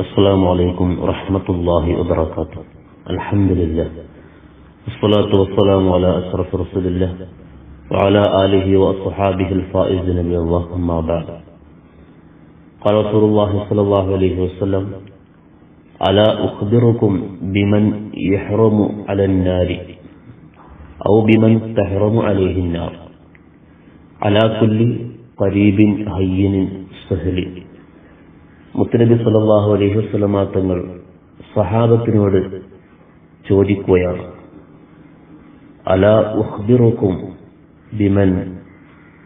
السلام عليكم ورحمة الله وبركاته. الحمد لله. والصلاة والسلام على أشرف رسول الله وعلى آله وأصحابه الفائزين بالله أما بعد. قال رسول الله صلى الله عليه وسلم ألا أخبركم بمن يحرم على النار أو بمن تحرم عليه النار؟ على كل قريب هين سهل മുത്തനബി സല്ലല്ലാഹു അലൈഹി വസല്ലമ തങ്ങൾ സഹാബത്തിനോട് ചോദിക്കുകയാണ്. അല ഉഹ്ബിറുക്കും ബിമൻ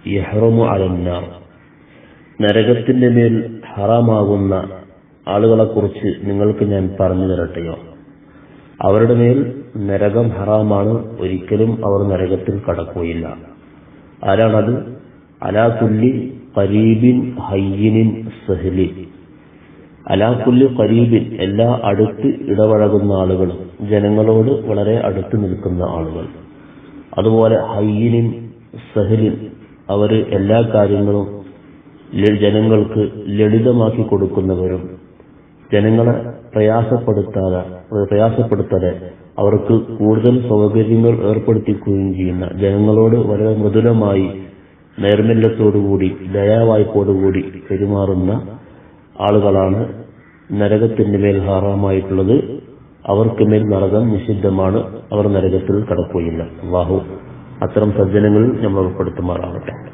യഹ്റമു അലന്നാർ നരകത്തിന്റെ മേൽ ഹറാമാകുന്ന ആളുകളെക്കുറിച്ച് നിങ്ങൾക്ക് ഞാൻ പറഞ്ഞു തരട്ടെയോ? അവരുടെ മേൽ നരകം ഹറാമാണ് ഒരിക്കലും അവർ നരകത്തിൽ കടക്കുകയില്ല. ആരാണത്? അലാ തുല്ലി കരീബിൻ ഹയ്യനിൻ സഹലി. അലാകുല്ലി കരീബിൻ എല്ലാ അടുത്ത് ഇടപഴകുന്ന ആളുകളും ജനങ്ങളോട് വളരെ അടുത്ത് നിൽക്കുന്ന ആളുകൾ. അതുപോലെ ഹയ്യിനിൻ സഹലിൻ അവർ എല്ലാ കാര്യങ്ങളും ജനങ്ങൾക്ക് ലളിതമാക്കി കൊടുക്കുന്നവരും ജനങ്ങളെ പ്രയാസപ്പെടുത്താതെ പ്രയാസപ്പെടുത്താതെ അവർക്ക് കൂടുതൽ സൗകര്യങ്ങൾ ഏർപ്പെടുത്തിക്കുകയും ചെയ്യുന്ന ജനങ്ങളോട് വളരെ മൃദുലമായി നൈർമല്യത്തോടുകൂടി ദയാവായ്പോടുകൂടി പെരുമാറുന്ന ആളുകളാണ് നരകത്തിന്റെ മേൽ ഹാറാമായിട്ടുള്ളത്. അവർക്ക് മേൽ നരകം നിഷിദ്ധമാണ്. അവർ നരകത്തിൽ കടക്കുകയില്ല. അള്ളാഹു അത്തരം സജ്ജനങ്ങളിൽ നമ്മൾ ഉൾപ്പെടുത്തുമാറാവട്ടെ.